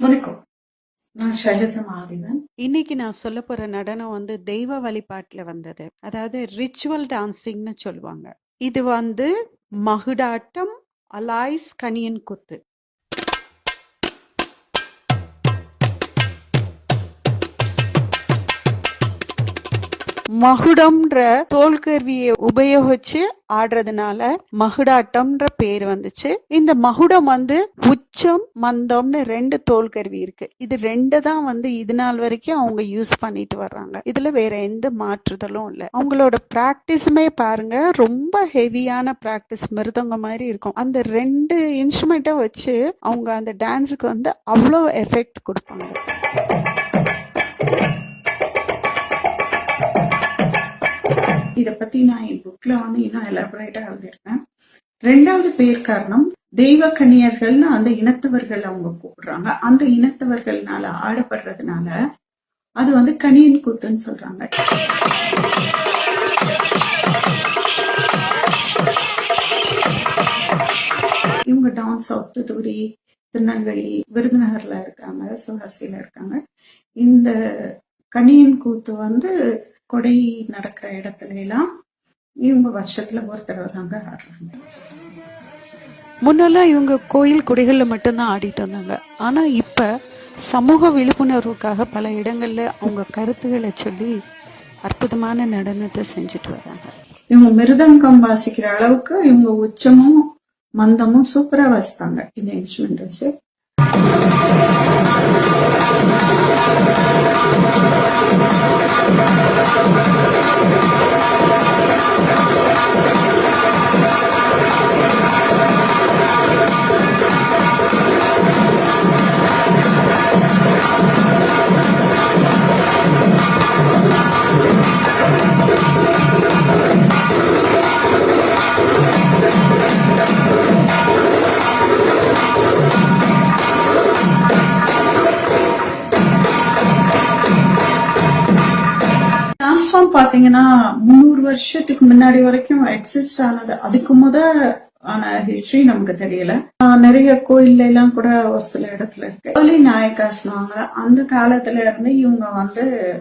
வணக்கம். நான் ஷைலஜா இன்னைக்கு நான் சொல்ல போற நடனம் வந்து தெய்வ வழிபாட்டுல வந்தது. அதாவது ரிச்சுவல் டான்சிங்னு சொல்லுவாங்க. இது வந்து மகுடாட்டம் அலாய்ஸ் கனியன் குத்து. மகுடம்ன்ற தோல்கருவியை உபயோகிச்சு ஆடுறதுனால மகுடாட்டம்ன்ற பேர் வந்துச்சு. இந்த மகுடம் வந்து உச்சம் மந்தம்னு ரெண்டு தோல்கருவி இருக்கு. இது ரெண்டு தான் வந்து இது நாள் வரைக்கும் அவங்க யூஸ் பண்ணிட்டு வர்றாங்க. இதுல வேற எந்த மாற்றுதலும் இல்லை. அவங்களோட பிராக்டிஸுமே பாருங்க ரொம்ப ஹெவியான பிராக்டிஸ் மிருதங்க மாதிரி இருக்கும். அந்த ரெண்டு இன்ஸ்ட்ருமெண்ட்டை வச்சு அவங்க அந்த டான்ஸுக்கு வந்து அவ்வளோ எஃபெக்ட் கொடுப்பாங்க. இதை பத்தி நான் என் புக்ல வந்து இன்னும் எலபரேட்டா எழுதியிருக்கேன். ரெண்டாவது பேர் காரணம் தெய்வ கன்னியர்கள்னு அந்த இனத்தவர்கள் அவங்க கூப்பிடுறாங்க அந்த இனத்தவர்கள்னால ஆடப்படுறதுனால அது வந்து கனியன் கூத்துன்னு சொல்றாங்க. இவங்க டான்ஸ் ஆஃப் தூத்துக்குடி திருநெல்வேலி விருதுநகர்ல இருக்காங்க சிவகாசியில இருக்காங்க. இந்த கனியன் கூத்து வந்து கொடை நடக்கிற இடத்துல எல்லாம் இவங்க வருஷத்துல ஒரு தடவை தாங்க ஆடுறாங்க. முன்னெல்லாம் இவங்க கோயில் குடிகள்ல மட்டும்தான் ஆடிட்டு வந்தாங்க ஆனா இப்ப சமூக விழிப்புணர்வுக்காக பல இடங்கள்ல அவங்க கருத்துக்களை சொல்லி அற்புதமான நடனத்தை செஞ்சுட்டு வர்றாங்க இவங்க மிருதங்கம் வாசிக்கிற அளவுக்கு இவங்க உச்சமும் மந்தமும் சூப்பரா வாசிப்பாங்க. இந்த இன்ஸ்ட்ருமெண்ட் வச்சு டான்ஸ்ஃபார்ம் பாத்தீங்கன்னா முந்நூறு வருஷத்துக்கு முன்னாடி வரைக்கும் எக்ஸிஸ்ட் ஆனது. அதுக்கு முத ஆன ஹிஸ்டரி நமக்கு தெரியல. ஆஹ் நிறைய கோயில்ல எல்லாம் கூட ஒரு சில இடத்துல இருக்கு. ஏர்லி நாயக்காஸ்னாங்க அந்த காலத்துல இருந்து இவங்க வந்து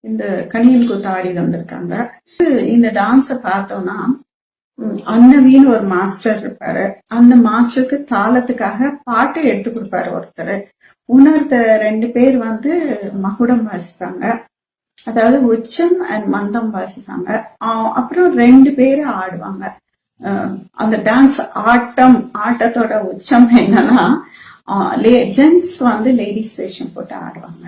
இந்த கனியன் குத்து ஆடி வந்திருக்காங்க. இந்த டான்ஸ பார்த்தோம்னா அன்னவின்னு ஒரு மாஸ்டர் இருப்பாரு. அந்த மாஸ்டருக்கு தாளத்துக்காக பாட்டு எடுத்து கொடுப்பாரு ஒருத்தர். உணர்த்த ரெண்டு பேர் வந்து மகுடம் வாசிப்பாங்க அதாவது உச்சம் அண்ட் மந்தம் வாசிப்பாங்க. அப்புறம் ரெண்டு பேரும் ஆடுவாங்க. அந்த டான்ஸ் ஆட்டம் ஆட்டத்தோட உச்சம் என்னன்னா ஜென்ஸ் வந்து லேடிஸ் வேஷம் போட்டு ஆடுவாங்க.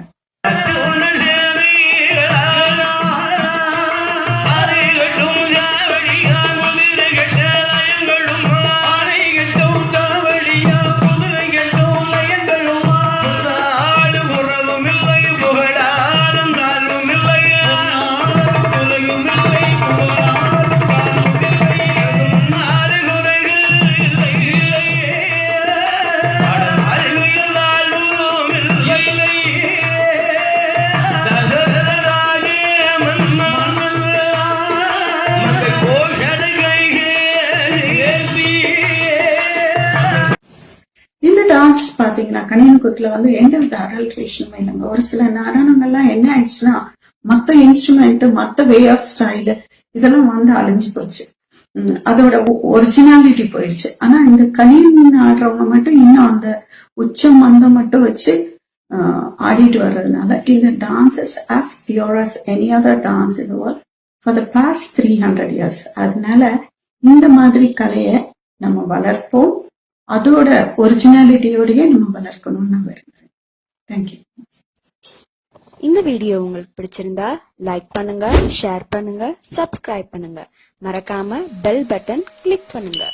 பாத்தீங்கன்னா கணியன்குத்துல வந்து எந்த வித விஷயமும் இல்லைங்க. ஒரு சில நடனங்கள்லாம் என்ன ஆயிடுச்சுன்னா மத்த இன்ஸ்ட்ருமெண்ட் மத்த வே ஆஃப் ஸ்டைல் இதெல்லாம் வந்து அழிஞ்சு போச்சு. அதோட ஒரிஜினாலிட்டி போயிடுச்சு. ஆனா இந்த கணியன் ஆடுறவங்க மட்டும் இன்னும் அந்த உச்சம் மந்தம் மட்டும் வச்சு ஆடிட்டு வர்றதுனால இந்த dances as pure as any other dance in for the past three hundred years அதனால இந்த மாதிரி கலையை நம்ம வளர்ப்போம். அதோட ஒரிஜினாலிட்டியோடயே நம்ம வளர்க்கணும்னு நான் விரும்புறேன் தேங்க்யூ இந்த வீடியோ உங்களுக்கு பிடிச்சிருந்தா லைக் பண்ணுங்க ஷேர் பண்ணுங்க சப்ஸ்கிரைப் பண்ணுங்க. மறக்காம பெல் பட்டன் கிளிக் பண்ணுங்க.